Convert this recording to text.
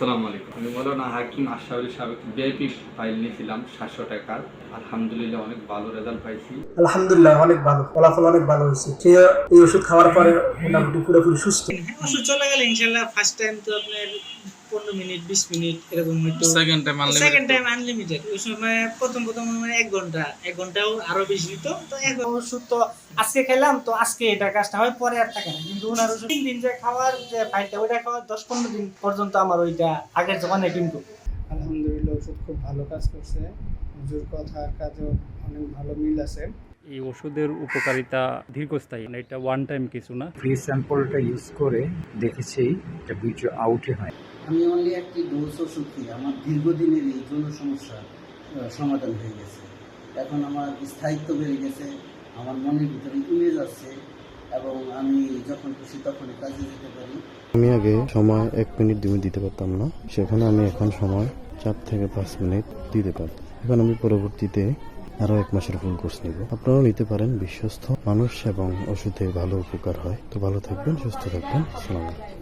আসসালামু আলাইকুম। আমি মৌলানা হাকিম আশরাফুল সাবেক ভিআইপি ফাইল নিয়েছিলাম সাতশো টাকার। আলহামদুলিল্লাহ অনেক ভালো রেজাল্ট পাইছি। আলহামদুলিল্লাহ অনেক ভালো। ফলাফল অনেক ভালো হয়েছে। সে এই ওষুধ খাওয়ার পরে মোটামুটি পুরোপুরি সুস্থ। ওষুধ চলে গেলে ইনশাল্লাহ ফার্স্ট টাইম তো আপনার পনেরো মিনিট বিশ মিনিট এরকম হয়তো second time second time unlimited ওই সময় প্রথম প্রথম মানে এক ঘণ্টা এক ঘন্টাও আরও বেশি দিত। তো এক ওষুধ তো আজকে খেলাম তো আজকে এটা কাজটা হয় পরে আর থাকে না। কিন্তু ওনার ওষুধ তিন দিন যে খাওয়ার যে ফাইলটা ওইটা খাওয়ার দশ পনেরো দিন পর্যন্ত আমার ওইটা আগের জমানে কিন্তু। আলহামদুলিল্লাহ ওষুধ খুব ভালো কাজ করছে। হুজুর কথা কাজও অনেক ভালো মিল আছে। এই ওষুধের উপকারিতা দীর্ঘস্থায়ী মানে এটা ওয়ান টাইম কিছু না। ফ্রি স্যাম্পলটা ইউজ করে দেখেছি এটা বীর্য আউটই হয়। আমি অনলি একটি ডোজ ওষুধ খেয়ে আমার দীর্ঘদিনের এই যৌন সমস্যা সমাধান হয়ে গেছে। এখন আমার স্থায়িত্ব বেড়ে গেছে আমার মনের ভিতরে ইমেজ আছে এবং আমি যখন খুশি তখন কাজে যেতে পারি। আমি আগে সময় এক মিনিট দুই দিতে পারতাম না। সেখানে আমি এখন সময় চার থেকে পাঁচ মিনিট দিতে পারি এখন আমি পরবর্তীতে আরও এক মাসের ফুল কোর্স নিব। আপনারাও নিতে পারেন, বিশ্বস্ত মানুষ এবং ওষুধে ভালো উপকার হয়। তো ভালো থাকবেন, সুস্থ থাকবেন। আসসালামু আলাইকুম।